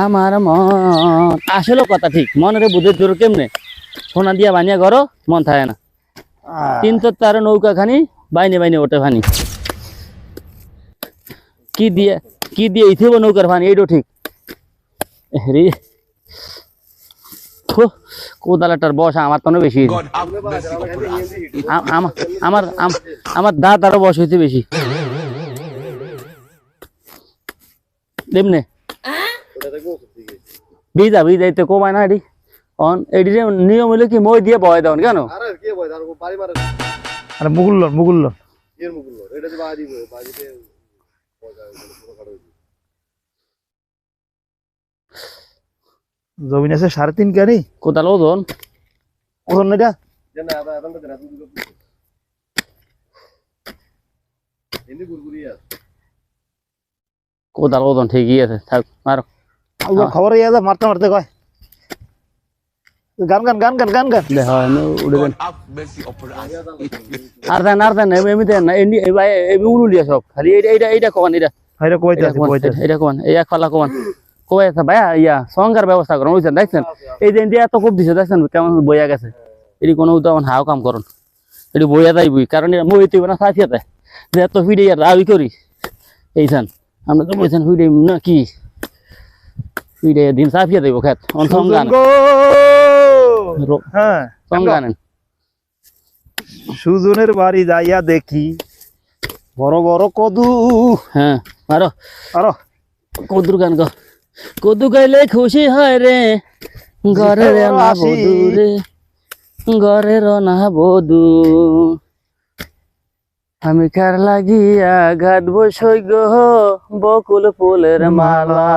আমার মন। আসলে কথা ঠিক মনের বুদ্ধি জোর কেমনে? সোনা দিয়া বানিয়া ঘর মন থাকে না। তিন তো তার নৌকা খানি বাইনে বাইনে ওঠে ফানি কি দিয়ে কি দিয়ে ইথিব নৌকার ফানি এইটো ঠিক। রে কোদালাটার বয়স আমার তো বেশি আমার আমার দাঁত আরও বস হইতে বেশি দেমনে ভিজা ভিজা এতে কমায় না এটি অন এটি নিয়ম হইলে কি মই দিয়ে বয় দেন কেন আরে কে বয় আর বাড়ি মারে আরে মুগুল্ল মুগুল্ল এর মুকুল এটা যে বাড়ি বাড়িতে জমিন আছে সাড়ে তিন কানি কোদাল ওজন ওজন এটা এমনি গুরগুরি আছে কোদাল ওজন ঠিকই আছে থাক মারো। খবর ইয়ে মারতে মারতে কয়। গান গান গান গান গান গান। দেখ উড়ে দেন us. আর দেন আর দেন এমনি দেন না এমনি এবার এমনি উড়ুলিয়া সব খালি এইটা এইটা এইটা কমান এটা হাইরে কইতে আছে কইতে এটা কমান এই এক কমান। কই আছে ভাইয়া ইয়া সঙ্গার ব্যবস্থা করুন বুঝছেন দেখছেন? এই যে ইন্ডিয়া এত খুব দিছে দেখছেন? কেমন বইয়া গেছে। এটি কোনো তেমন হাও কাম করুন এটি বইয়া যাই বই কারণ এটা মই তুই না সাথিয়াতে যে এত ফিডে আর দাবি করি এইখান আমরা তো বলছেন ফিডে না কি? ফিডে দিন সাফিয়া দেবো খেত। অন সঙ্গান গো রো- হ্যাঁ সঙ্গানেন সুজনের বাড়ি যাইয়া দেখি। বড় বড় কদু। হ্যাঁ মারো। আরও কদুর গান গো। কদু গাইলে খুশি হয় রে। ঘরে রে না। বধু রে। ঘরে না বধু। আমি কার লাগিয়া ঘাট বসই গো বকুল ফুলের মালা।